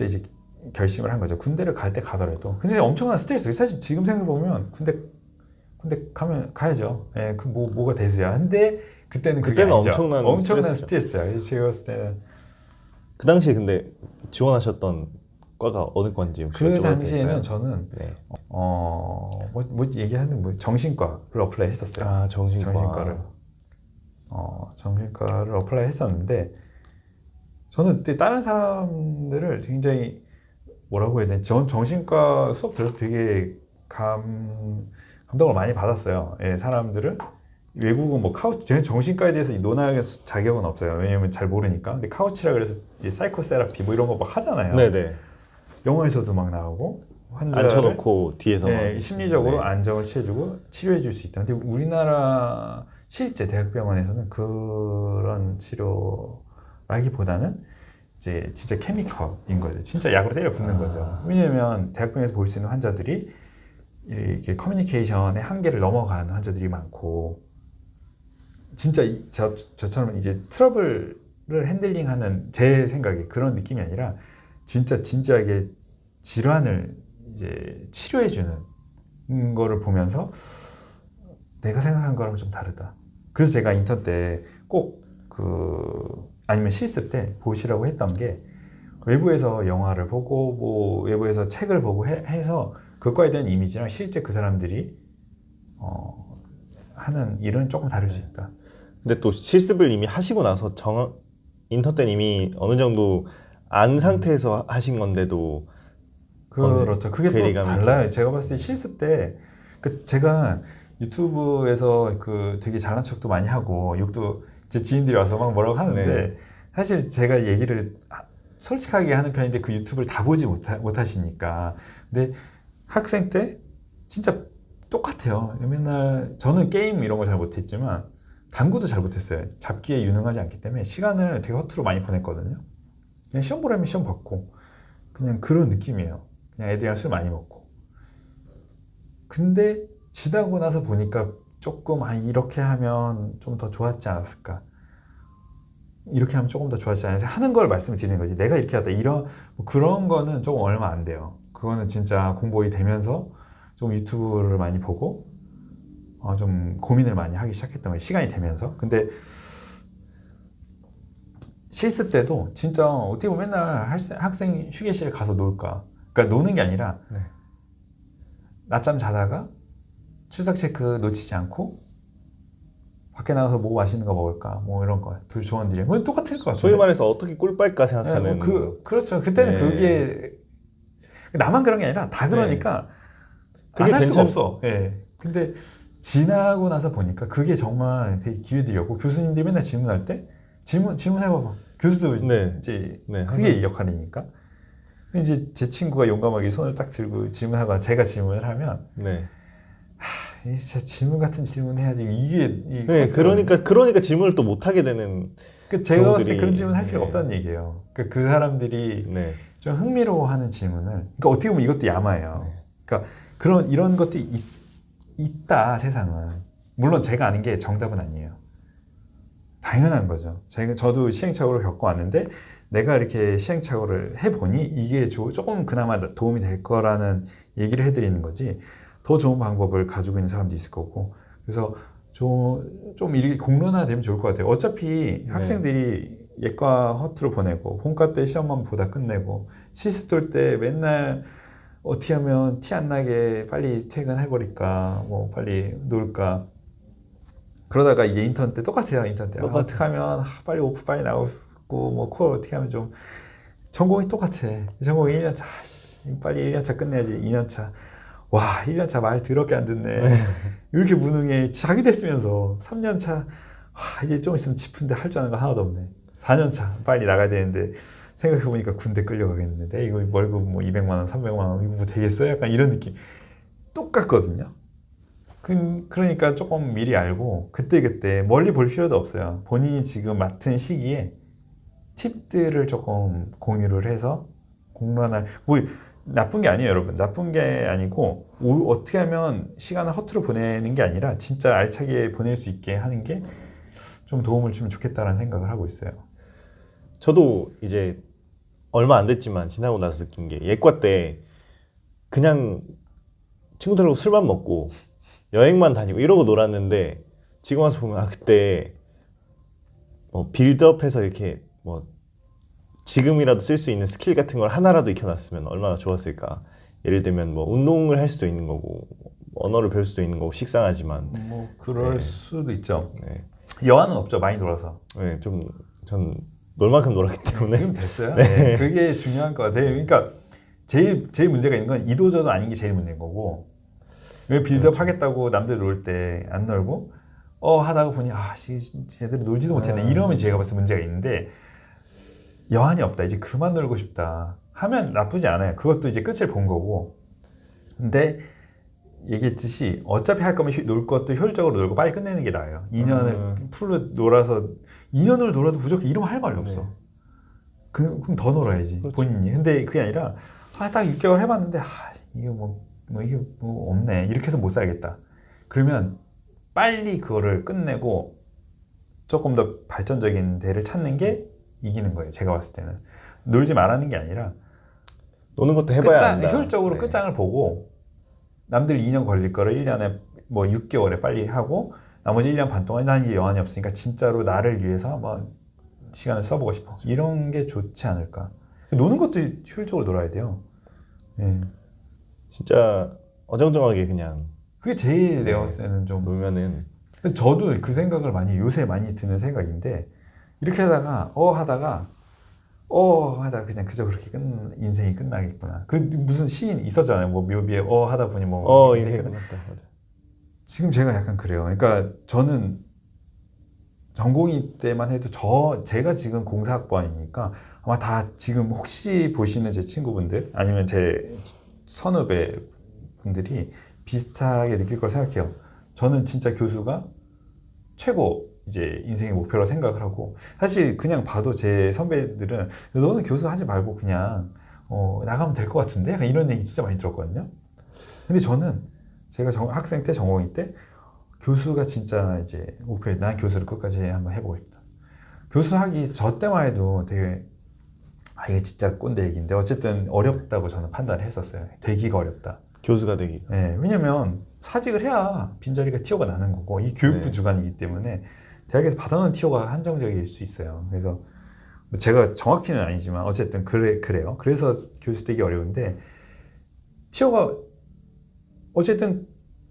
그때 이제 결심을 한 거죠. 군대를 갈 때 가더라도. 근데 엄청난 스트레스. 사실 지금 생각해 보면 군대 군대 가면 가야죠. 예, 그 뭐 뭐가 대수야. 근데 그때는 그게 그때는 아니죠. 엄청난 엄청난. 스트레스야. 제가 봤을 때는 그 당시에 근데 지원하셨던 과가 어느 혹시 그 당시에는? 저는 네. 어뭐 뭐 얘기하는 뭐 정신과를 어플라이 했었어요. 아 정신과. 정신과를 어 정신과를 어플라이 했었는데 저는 그때 다른 사람들을 굉장히 뭐라고 해야 되나 전 정신과 수업 들어서 되게 감 감동을 많이 받았어요. 예, 사람들을 외국은 뭐 카우치 정신과에 대해서 논할 자격은 없어요. 왜냐면 잘 모르니까. 근데 카우치라 그래서 이제 사이코세라피 뭐 이런 거 막 하잖아요. 네네. 영화에서도 막 나오고 환자를 앉혀놓고 뒤에서 네, 막- 심리적으로 네. 안정을 취해주고 치료해 줄 수 있다. 근데 우리나라 실제 대학병원에서는 그런 치료 라기보다는 이제 진짜 케미컬인 거죠. 진짜 약으로 때려 붓는 아. 거죠. 왜냐면 대학병원에서 볼 수 있는 환자들이 이렇게 커뮤니케이션의 한계를 넘어가는 환자들이 많고 진짜 이- 저, 저처럼 이제 트러블을 핸들링하는 제 생각에 그런 느낌이 아니라 진짜 진지하게 질환을 이제 치료해 주는 거를 보면서 내가 생각한 거랑 좀 다르다. 그래서 제가 인턴 때 꼭 그 아니면 실습 때 보시라고 했던 게 외부에서 영화를 보고 뭐 외부에서 책을 보고 해, 해서 그거에 대한 이미지랑 실제 그 사람들이 어, 하는 일은 조금 다를 수 있다. 근데 또 실습을 이미 하시고 나서 정 인턴 때는 이미 어느 정도 안 상태에서 하신 건데도 그렇죠. 그게 또 괴리감이 달라요. 제가 봤을 때 실습 때, 그 제가 유튜브에서 그 되게 잘난 척도 많이 하고 욕도 제 지인들이 와서 막 뭐라고 하는데 네. 사실 제가 얘기를 하- 솔직하게 하는 편인데 그 유튜브를 다 보지 못하, 못하시니까. 근데 학생 때 진짜 똑같아요. 맨날 저는 게임 이런 거 잘 못했지만 당구도 잘 못했어요. 잡기에 유능하지 않기 때문에 시간을 되게 허투루 많이 보냈거든요. 그냥 시험 보라면 시험 받고 그냥 그런 느낌이에요. 그냥 애들이랑 술 많이 먹고. 근데 지나고 나서 보니까 조금 아 이렇게 하면 좀 더 좋았지 않았을까? 이렇게 하면 조금 더 좋았지 않았을까? 하는 걸 말씀드리는 거지. 내가 이렇게 하다 이런 뭐 그런 거는 조금 얼마 안 돼요. 그거는 진짜 공부이 되면서 좀 유튜브를 많이 보고 어, 좀 고민을 많이 하기 시작했던 거예요. 시간이 되면서. 근데 실습 때도 진짜 어떻게 보면 맨날 학생 휴게실에 가서 놀까. 그러니까 노는 게 아니라 네. 낮잠 자다가 출석 체크 놓치지 않고 밖에 나가서 뭐 맛있는 거 먹을까 뭐 이런 거둘 조언드리는 건 똑같을 것 같아요. 소위 말해서 어떻게 꿀 빨까 생각하는 그 그렇죠. 그때는 네. 그게 나만 그런 게 아니라 다 그러니까 그게 안할 수가 없어. 예. 근데 지나고 나서 보니까 그게 정말 되게 기회들이었고 교수님들이 맨날 질문할 때 질문 질문해봐봐. 교수도 네. 이제 네, 그게 역할이니까. 이제 제 친구가 용감하게 손을 딱 들고 질문하거나 제가 질문을 하면 네. 이 진짜 질문 같은 질문 해야지 이게 이 네. 그러니까 그러니까 질문을 또 못 하게 되는 그 제가 봤을 때 경우들이- 그런 질문 할 필요가 네. 없다는 얘기예요. 그, 그 사람들이 네. 좀 흥미로워하는 질문을 그러니까 어떻게 보면 이것도 야마예요. 네. 그러니까 그런 이런 것들이 있, 있다 세상은 물론 제가 아는 게 정답은 아니에요. 당연한 거죠. 제가 저도 시행착오를 겪어왔는데 내가 이렇게 시행착오를 해보니 이게 조, 조금 그나마 도움이 될 거라는 얘기를 해드리는 거지 더 좋은 방법을 가지고 있는 사람도 있을 거고. 그래서 좀, 좀 이렇게 공론화되면 좋을 것 같아요. 어차피 학생들이 예과 허투루 보내고 본과 때 시험만 보다 끝내고 돌때 맨날 어떻게 하면 티 안 나게 빨리 퇴근해버릴까 뭐 빨리 놀까. 그러다가 이제 인턴 때 똑같아요 인턴 때 아. 어떻게 하면 아, 빨리 오프 빨리 나오고 뭐콜 어떻게 하면 좀 전공이 똑같아. 전공이 1년차 씨, 빨리 1년차 끝내야지 2년차 와 1년차 말 더럽게 안 듣네. 이렇게 무능해. 자기 됐으면서 3년차 와 이제 좀 있으면 싶은데 할 줄 아는 거 하나도 없네. 4년차 빨리 나가야 되는데 생각해보니까 군대 끌려가겠는데. 이거 월급 뭐 200만 원 300만 원 이거 뭐 되겠어 약간 이런 느낌. 똑같거든요. 그, 그러니까 조금 미리 알고 그때그때 멀리 볼 필요도 없어요. 본인이 지금 맡은 시기에 팁들을 조금 공유를 해서 공론할 뭐 나쁜 게 아니에요, 여러분. 나쁜 게 아니고 오- 어떻게 하면 시간을 허투루 보내는 게 아니라 진짜 알차게 보낼 수 있게 하는 게 좀 도움을 주면 좋겠다라는 생각을 하고 있어요. 저도 이제 얼마 안 됐지만 지나고 나서 느낀 게 예과 때 그냥 친구들하고 술만 먹고 여행만 다니고 이러고 놀았는데 지금 와서 보면 아 그때 뭐 빌드업해서 이렇게 뭐 지금이라도 쓸 수 있는 스킬 같은 걸 하나라도 익혀놨으면 얼마나 좋았을까. 예를 들면 뭐 운동을 할 수도 있는 거고 언어를 배울 수도 있는 거고 식상하지만 뭐 그럴 네. 수도 있죠. 네, 여한은 없죠. 많이 놀아서. 네, 좀전 놀만큼 놀았기 때문에 지금 됐어요. 네. 그게 중요한 것 같아요. 그러니까 제일 제일 문제가 있는 건 이도저도 아닌 게 제일 문제인 거고 왜 빌드업 그렇죠. 하겠다고 남들 놀 때 안 놀고 어 하다가 보니 아 씨, 제대로 놀지도 못했네 아, 이러면 제가 봤을 때 문제가 있는데 여한이 없다. 이제 그만 놀고 싶다. 하면 나쁘지 않아요. 그것도 이제 끝을 본 거고. 근데 얘기했듯이 어차피 할 거면 휴- 놀 것도 효율적으로 놀고 빨리 끝내는 게 나아요. 2년을 음. 풀로 놀아서 2년을 놀아도 부족해. 이러면 할 말이 없어. 네. 그, 그럼 더 놀아야지 그렇죠. 본인이. 근데 그게 아니라 아 딱 6개월 해봤는데 아 이거 뭐, 뭐 이게 뭐 없네. 이렇게 해서 못 살겠다. 그러면 빨리 그거를 끝내고 조금 더 발전적인 데를 찾는 게 이기는 거예요 제가 봤을 때는 놀지 말라는 게 아니라 노는 것도 해봐야 끝장, 한다. 효율적으로 네. 끝장을 보고 남들 2년 걸릴 거를 1년에 뭐 6개월에 빨리 하고 나머지 1년 반 동안 난 이게 여한이 없으니까 진짜로 나를 위해서 한번 시간을 써보고 싶어 이런 게 좋지 않을까 노는 것도 효율적으로 놀아야 돼요 예. 진짜 어정쩡하게 그냥 그게 제일 네. 내가 봤을 때는 좀 놀면은 저도 그 생각을 많이 요새 많이 드는 생각인데 이렇게 하다가 어 하다가 어 하다가 그냥 그저 그렇게 끝 인생이 끝나겠구나 그 무슨 시인 있었잖아요 뭐 묘비에 어 하다 보니 뭐 어 인생이 끝났다. 맞아. 지금 제가 약간 그래요. 그러니까 저는 전공의 때만 해도 저 제가 지금 공사학번이니까 아마 다 지금 혹시 보시는 제 친구분들 아니면 제 선후배 분들이 비슷하게 느낄 걸 생각해요. 저는 진짜 교수가 최고 이제 인생의 목표라 생각을 하고 사실 그냥 봐도 제 선배들은 너는 교수 하지 말고 그냥 어, 나가면 될 것 같은데 약간 이런 얘기 진짜 많이 들었거든요. 근데 저는 제가 정- 학생 때 전공의 때 교수가 진짜 이제 목표에 난 교수를 끝까지 한번 해보고 싶다. 교수 하기 저 때만 해도 되게 아 이게 진짜 꼰대 얘기인데 어쨌든 어렵다고 저는 판단을 했었어요. 되기가 어렵다. 교수가 되기. 예, 왜냐면 사직을 해야 빈자리가 티오가 나는 거고 이 교육부 네. 주관이기 때문에 대학에서 받아놓은 티오가 한정적일 수 있어요. 그래서 뭐 제가 정확히는 아니지만 어쨌든 그래 그래요. 그래서 교수 되기 어려운데 티오가 어쨌든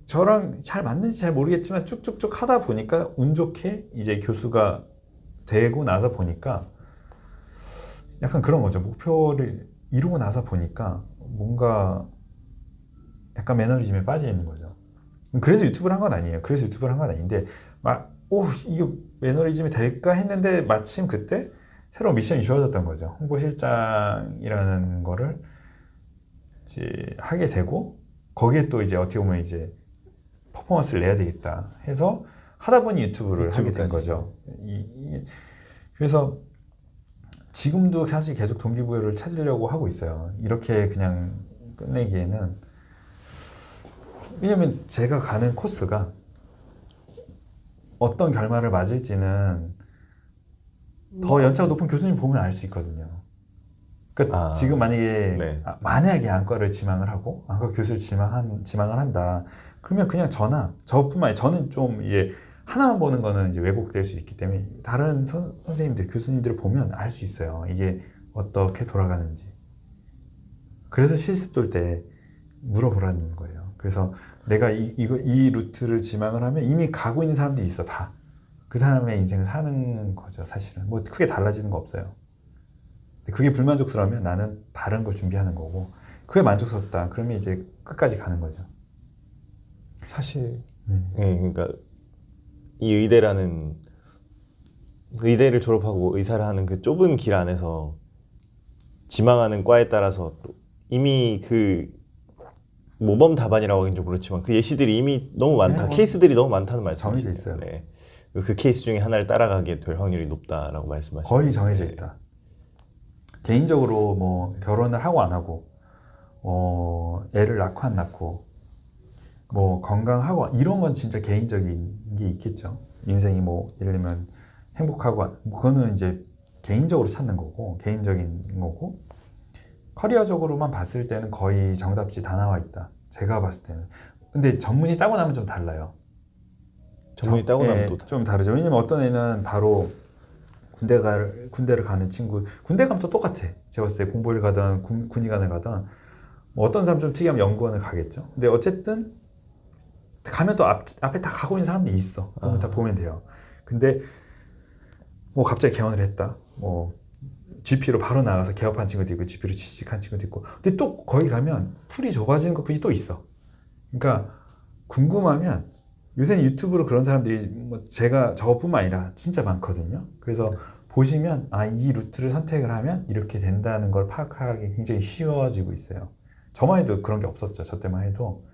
저랑 잘 맞는지 잘 모르겠지만 쭉쭉쭉 하다 보니까 운 좋게 이제 교수가 되고 나서 보니까 약간 그런 거죠. 목표를 이루고 나서 보니까 뭔가 약간 매너리즘에 빠져 있는 거죠. 그래서 유튜브를 한 건 아니에요. 그래서 유튜브를 한 건 아닌데 막, 오, 이게 매너리즘이 될까 했는데 마침 그때 새로운 미션이 주어졌던 거죠. 홍보실장이라는 거를 이제 하게 되고 거기에 또 이제 어떻게 보면 이제 퍼포먼스를 내야 되겠다 해서 하다 보니 유튜브를 하게 된 유튜브까지. 거죠. 이, 이- 그래서 지금도 사실 계속 동기부여를 찾으려고 하고 있어요. 이렇게 그냥 끝내기에는 왜냐면 제가 가는 코스가 어떤 결말을 맞을지는 더 연차가 높은 교수님 보면 알 수 있거든요. 그러니까 아, 지금 만약에 네. 아, 만약에 안과를 지망을 하고 안과 교수를 지망한 지망을 한다. 그러면 그냥 저나 저뿐만 아니라 저는 좀 이제 하나만 보는 거는 이제 왜곡될 수 있기 때문에 다른 선, 선생님들 교수님들을 보면 알 수 있어요. 이게 어떻게 돌아가는지. 그래서 실습 돌 때 물어보라는 거예요. 그래서 내가 이, 이거, 이 루트를 지망을 하면 이미 가고 있는 사람들이 있어, 다. 그 사람의 인생을 사는 거죠, 사실은. 뭐 크게 달라지는 거 없어요. 근데 그게 불만족스러우면 나는 다른 걸 준비하는 거고, 그게 만족스럽다. 그러면 이제 끝까지 가는 거죠. 사실 네. 예, 그러니까 이 의대라는 의대를 졸업하고 의사를 하는 그 좁은 길 안에서 지망하는 과에 따라서 또 이미 그 모범 답안이라고 하긴 좀 그렇지만 그 예시들이 이미 너무 많다 네, 뭐 케이스들이 너무 많다는 말씀이시죠. 있어요. 네. 그 케이스 중에 하나를 따라가게 될 확률이 높다라고 말씀하시죠. 거의 정해져 있다. 개인적으로 뭐 결혼을 하고 안 하고, 어, 애를 낳고 안 낳고, 뭐 건강하고 이런 건 진짜 개인적인 게 있겠죠. 인생이 뭐 예를 들면 행복하고 그거는 이제 개인적으로 찾는 거고 개인적인 거고 커리어적으로만 봤을 때는 거의 정답지 다 나와 있다. 제가 봤을 때는. 근데 전문이 따고 나면 좀 달라요. 전문이 따고 나면 또 좀 다르죠. 왜냐면 어떤 애는 바로 군대 가 군대를 가는 친구, 군대 가면 또 똑같아. 제가 봤을 때 공보를 가든 군, 군의관을 가든 뭐 어떤 사람 좀 특이하면 연구원을 가겠죠. 근데 어쨌든 가면 또 앞, 앞에 다 가고 있는 사람들이 있어. 아. 다 보면 돼요. 근데 뭐 갑자기 개헌을 했다. 뭐 GP로 바로 나가서 개업한 친구도 있고 GP로 취직한 친구도 있고. 근데 또 거기 가면 풀이 좁아지는 것뿐이 또 있어. 그러니까 궁금하면 요새는 유튜브로 그런 사람들이 뭐 제가 저뿐만 아니라 진짜 많거든요. 그래서 보시면 아 이 루트를 선택을 하면 이렇게 된다는 걸 파악하기 굉장히 쉬워지고 있어요. 저만 해도 그런 게 없었죠. 저 때만 해도.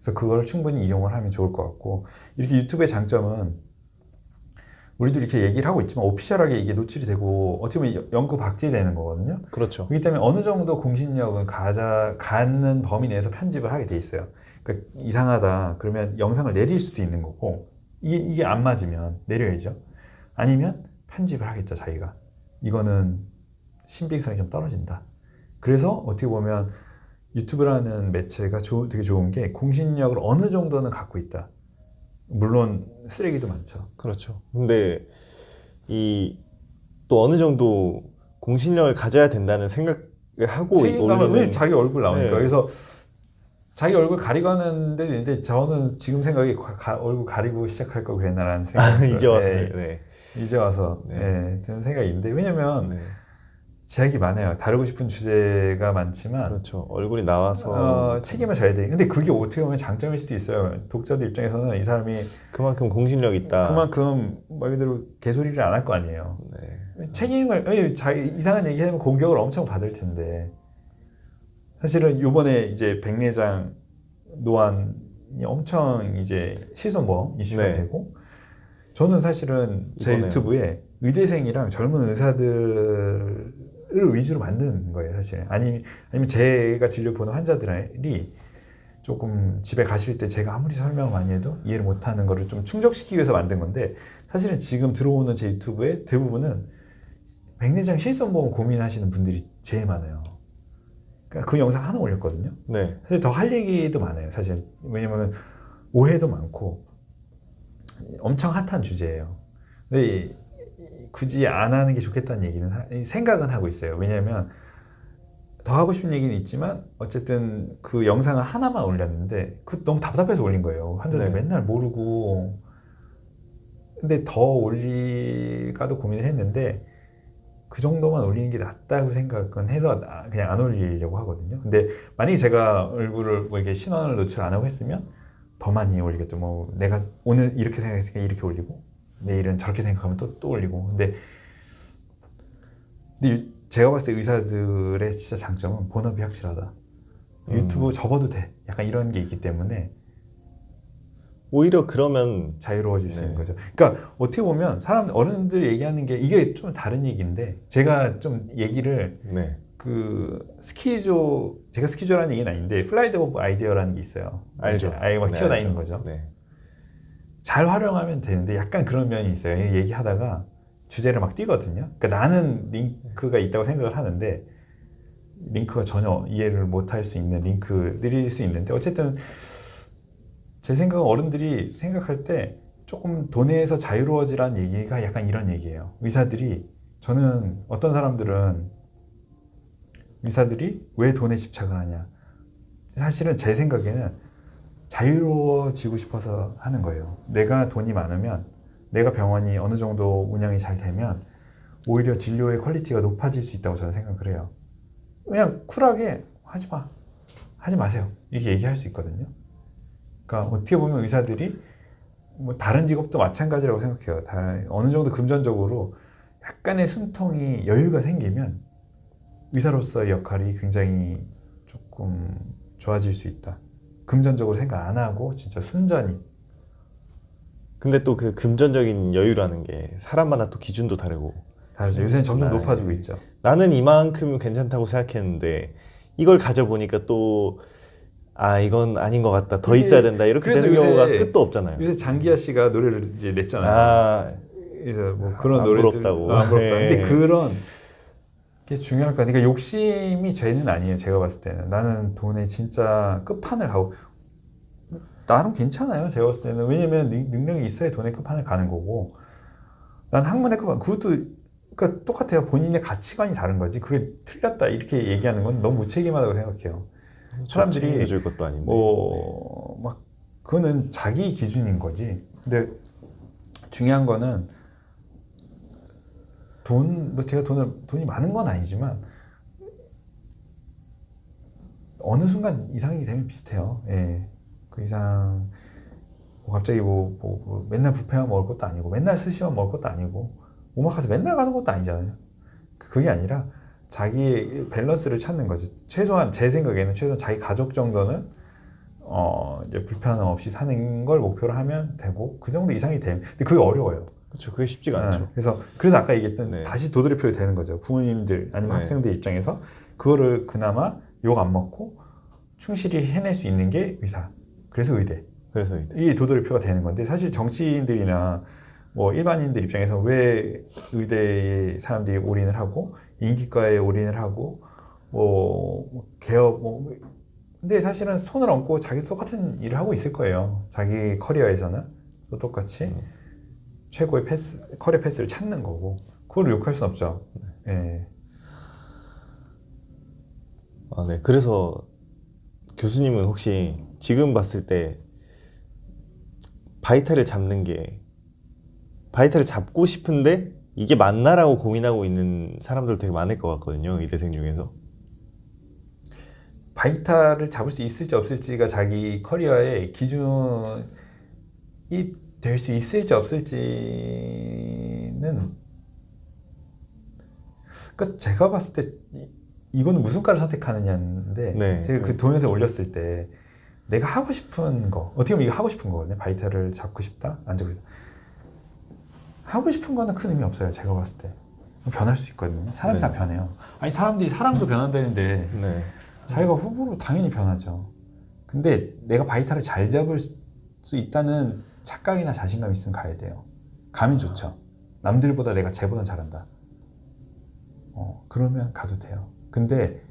그래서 그걸 충분히 이용을 하면 좋을 것 같고 이렇게 유튜브의 장점은 우리도 이렇게 얘기를 하고 있지만 오피셜하게 이게 노출이 되고 어떻게 보면 연구 박제되는 거거든요. 그렇죠. 그렇기 때문에 어느 정도 공신력은 가자 갖는 범위 내에서 편집을 하게 돼 있어요. 그러니까 이상하다 그러면 영상을 내릴 수도 있는 거고 이게 이게 안 맞으면 내려야죠. 아니면 편집을 하겠죠 자기가. 이거는 신빙성이 좀 떨어진다. 그래서 어떻게 보면 유튜브라는 매체가 조- 되게 좋은 게 공신력을 어느 정도는 갖고 있다. 물론 쓰레기도 많죠. 그렇죠. 근데 이 또 어느 정도 공신력을 가져야 된다는 생각을 하고 책임감을 왜 자기 얼굴 나오니까 네. 그래서 자기 얼굴 가리고 하는 데도 있는데 저는 지금 생각이 가- 가- 얼굴 가리고 시작할 거 그랬나라는 생각이 아, 이제 와서 네, 네. 이제 와서 네. 네, 드는 생각이 있는데 왜냐면 네. 제약이 많아요 다루고 싶은 주제가 많지만 그렇죠. 얼굴이 나와서 어, 책임을 져야 돼 근데 그게 어떻게 보면 장점일 수도 있어요 독자들 입장에서는 이 사람이 그만큼 공신력 있다. 그만큼 말 그대로 개소리를 안 할 거 아니에요 네. 책임을 아니, 자기 이상한 얘기하면 공격을 엄청 받을 텐데 사실은 요번에 이제 백내장 노안이 엄청 이제 실손보험 이슈가 네. 되고 저는 사실은 제 이번에요. 유튜브에 의대생이랑 젊은 의사들 을 위주로 만든 거예요 사실 아니, 아니면 제가 진료 보는 환자들이 조금 집에 가실 때 제가 아무리 설명을 많이 해도 이해를 못하는 거를 좀 충족시키기 위해서 만든 건데 사실은 지금 들어오는 제 유튜브에 대부분은 백내장 실손보험 고민하시는 분들이 제일 많아요. 그러니까 그 영상 하나 올렸거든요. 네. 사실 더 할 얘기도 많아요. 사실 왜냐면 오해도 많고 엄청 핫한 주제예요. 근데 이- 굳이 안 하는 게 좋겠다는 얘기는 하- 생각은 하고 있어요. 왜냐하면 더 하고 싶은 얘기는 있지만 어쨌든 그 영상을 하나만 올렸는데 그 너무 답답해서 올린 거예요. 환자들 네. 맨날 모르고 근데 더 올릴까도 고민을 했는데 그 정도만 올리는 게 낫다고 생각은 해서 나- 그냥 안 올리려고 하거든요. 근데 만약에 제가 얼굴을 뭐 이렇게 신원을 노출 안 하고 했으면 더 많이 올리겠죠. 뭐 내가 오늘 이렇게 생각했으니까 이렇게 올리고 내일은 저렇게 생각하면 또 또 올리고. 근데 근데 유- 제가 봤을 때 의사들의 진짜 장점은 본업이 확실하다. 유튜브 접어도 돼. 약간 이런 게 있기 때문에 오히려 그러면 자유로워질 수 네. 있는 거죠. 그러니까 어떻게 보면 사람 어른들이 얘기하는 게 이게 좀 다른 얘기인데 제가 좀 얘기를 네. 그 스키조 제가 스키조라는 얘기는 아닌데 플라이드 오브 아이디어라는 게 있어요. 알죠. 아예 막 네, 튀어다니는 알죠. 거죠. 네. 잘 활용하면 되는데 약간 그런 면이 있어요. 얘기하다가 주제를 막 띄거든요. 그러니까 나는 링크가 있다고 생각을 하는데 링크가 전혀 이해를 못할 수 있는 링크들일 수 있는데 어쨌든 제 생각은 어른들이 생각할 때 조금 돈에서 자유로워지라는 얘기가 약간 이런 얘기예요. 의사들이 저는 어떤 사람들은 의사들이 왜 돈에 집착을 하냐. 사실은 제 생각에는 자유로워지고 싶어서 하는 거예요. 내가 돈이 많으면 내가 병원이 어느 정도 운영이 잘 되면 오히려 진료의 퀄리티가 높아질 수 있다고 저는 생각을 해요. 그냥 쿨하게 하지 마. 하지 마세요. 이렇게 얘기할 수 있거든요. 그러니까 어떻게 보면 의사들이 뭐 다른 직업도 마찬가지라고 생각해요. 다 어느 정도 금전적으로 약간의 숨통이 여유가 생기면 의사로서의 역할이 굉장히 조금 좋아질 수 있다. 금전적으로 생각 안 하고 진짜 순전히 근데 또 그 금전적인 여유라는 게 사람마다 또 기준도 다르고 다르죠. 요새는 점점 아, 높아지고 예. 있죠. 나는 이만큼 괜찮다고 생각했는데 이걸 가져보니까 또 아 이건 아닌 것 같다 더 있어야 된다 이렇게 그래서 되는 경우가 끝도 없잖아요. 요새 장기하 씨가 노래를 이제 냈잖아요. 아 그래서 뭐 그런 안 노래들 부럽다고. 아, 안 부럽다. 네. 근데 그런 게 중요할 것 같아요. 그러니까 욕심이 죄는 아니에요. 제가 봤을 때는 나는 돈에 진짜 끝판을 가고 나름 괜찮아요. 제가 봤을 때는 왜냐면 능- 능력이 있어야 돈의 끝판을 가는 거고 난 학문의 끝판 그것도 그러니까 똑같아요. 본인의 가치관이 다른 거지. 그게 틀렸다 이렇게 얘기하는 건 너무 무책임하다고 생각해요. 사람들이 줄 것도 아닌데. 뭐, 막, 그거는 자기 기준인 거지. 근데 중요한 거는 돈, 뭐 제가 돈을, 돈이 많은 건 아니지만 어느 순간 이상이 되면 비슷해요. 예. 그 이상, 뭐 갑자기 뭐, 뭐, 뭐 맨날 뷔페만 먹을 것도 아니고, 맨날 스시만 먹을 것도 아니고, 오마카세 맨날 가는 것도 아니잖아요. 그게 아니라 자기의 밸런스를 찾는 거지. 최소한 제 생각에는 최소한 자기 가족 정도는 어 이제 불편함 없이 사는 걸 목표로 하면 되고 그 정도 이상이 되면 근데 그게 어려워요. 그렇죠. 그게 쉽지가 네. 않죠. 그래서 그래서 아까 얘기했던 네. 다시 도드래표가 되는 거죠. 부모님들 아니면 네. 학생들 입장에서 그거를 그나마 욕 안 먹고 충실히 해낼 수 있는 게 의사. 그래서 의대. 그래서 이제 이게 도드래표가 되는 건데 사실 정치인들이나 뭐 일반인들 입장에서 왜 의대에 사람들이 올인을 하고 인기과에 올인을 하고 뭐, 뭐 개업 뭐 근데 사실은 손을 얹고 자기 똑같은 일을 하고 있을 거예요. 자기 커리어에서는 또 똑같이 최고의 패스 커리어 패스를 찾는 거고 그걸 욕할 순 없죠. 예. 아, 네. 그래서 교수님은 혹시 지금 봤을 때 바이탈을 잡는 게 바이탈을 잡고 싶은데 이게 맞나라고 고민하고 있는 사람들 되게 많을 것 같거든요. 의대생 중에서. 바이탈을 잡을 수 있을지 없을지가 자기 커리어의 기준이 될 수 있을지 없을지는 그러니까 제가 봤을 때 이- 이거는 무슨 과를 선택하느냐인데 네. 제가 그 동영상 올렸을 때 내가 하고 싶은 거 어떻게 보면 이거 하고 싶은 거거든요 바이탈을 잡고 싶다 안 잡고 싶다 하고 싶은 거는 큰 의미 없어요 제가 봤을 때 변할 수 있거든요 사람이 네. 다 변해요 아니 사람들이 사람도 변한다는데 네. 자기가 후보로 당연히 변하죠. 근데 내가 바이탈을 잘 잡을 수 있다는 착각이나 자신감 있으면 가야 돼요. 가면 좋죠. 남들보다 내가 쟤보다 잘한다. 어, 그러면 가도 돼요. 근데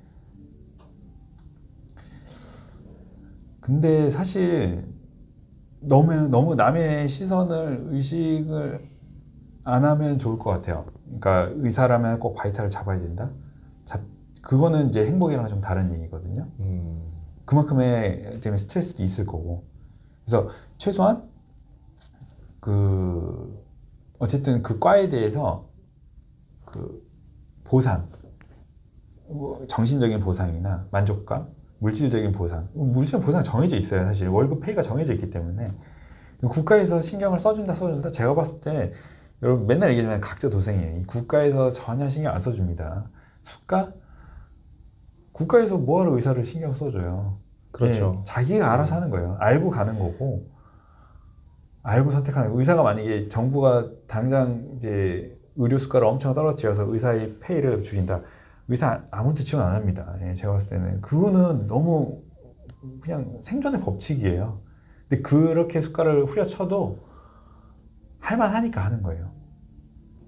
근데 사실 너무 너무 남의 시선을 의식을 안 하면 좋을 것 같아요. 그러니까 의사라면 꼭 바이탈을 잡아야 된다. 잡 그거는 이제 행복이랑 좀 다른 얘기거든요. 음, 그만큼의 때문에 스트레스도 있을 거고. 그래서 최소한 그 어쨌든 그 과에 대해서 그 보상, 뭐 정신적인 보상이나 만족감, 물질적인 보상, 물질 보상 정해져 있어요. 사실 월급 페이가 정해져 있기 때문에 국가에서 신경을 써준다 써준다. 제가 봤을 때 여러분 맨날 얘기하지만 각자 도생이에요. 이 국가에서 전혀 신경 안 써줍니다. 수가 국가에서 뭐하러 의사를 신경 써줘요. 그렇죠. 예, 자기가 알아서 하는 거예요. 알고 가는 거고 알고 선택하는 거. 의사가 만약에 정부가 당장 이제 의료 수가를 엄청 떨어뜨려서 의사의 페이를 줄인다. 의사 아무도 지원 안 합니다. 예, 제가 봤을 때는 그거는 너무 그냥 생존의 법칙이에요. 근데 그렇게 수가를 후려쳐도 할만하니까 하는 거예요.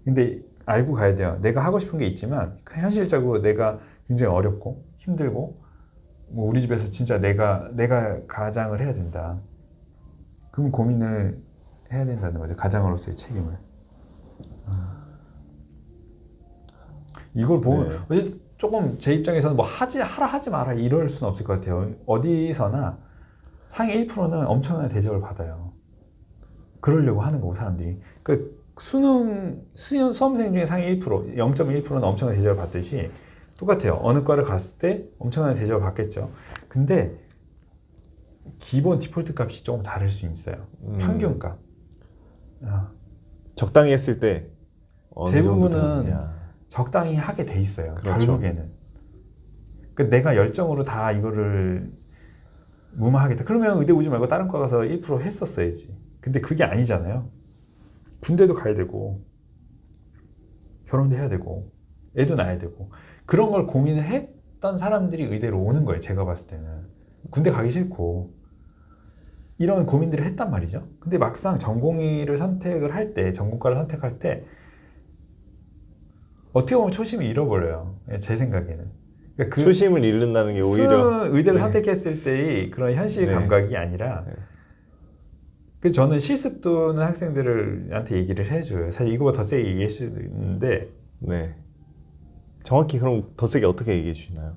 근데 알고 가야 돼요. 내가 하고 싶은 게 있지만 현실적으로 내가 굉장히 어렵고 힘들고 뭐 우리 집에서 진짜 내가 내가 가장을 해야 된다. 그럼 고민을 해야 된다는 거죠. 가장으로서의 책임을. 이걸 보면 네. 조금 제 입장에서는 뭐 하지 하라 하지 마라 이럴 수는 없을 것 같아요. 어디서나 상위 1%는 엄청난 대접을 받아요. 그러려고 하는 거고 사람들이. 그 수능 수험 수험생 중에 상위 1% 0.1%는 엄청난 대접을 받듯이 똑같아요. 어느 과를 갔을 때 엄청난 대접을 받겠죠. 근데 기본 디폴트 값이 조금 다를 수 있어요. 음. 평균 값. 아, 적당히 했을 때 어느 대부분은. 적당히 하게 돼 있어요. 그렇죠. 결국에는. 그 내가 열정으로 다 이거를 무마하겠다. 그러면 의대 오지 말고 다른 과 가서 1% 했었어야지. 근데 그게 아니잖아요. 군대도 가야 되고 결혼도 해야 되고 애도 낳아야 되고 그런 걸 고민을 했던 사람들이 의대로 오는 거예요. 제가 봤을 때는 군대 가기 싫고 이런 고민들을 했단 말이죠. 근데 막상 전공의를 선택을 할 때 전공과를 선택할 때 어떻게 보면 초심을 잃어버려요. 예, 제 생각에는. 그러니까 그 초심을 잃는다는 게 오히려 의대를 네. 선택했을 때의 그런 현실 네. 감각이 아니라 네. 그 저는 실습 도는 학생들한테 얘기를 해줘요. 사실 이거보다 더 세게 얘기할 수도 있는데 네. 정확히 그럼 더 세게 어떻게 얘기해 주시나요?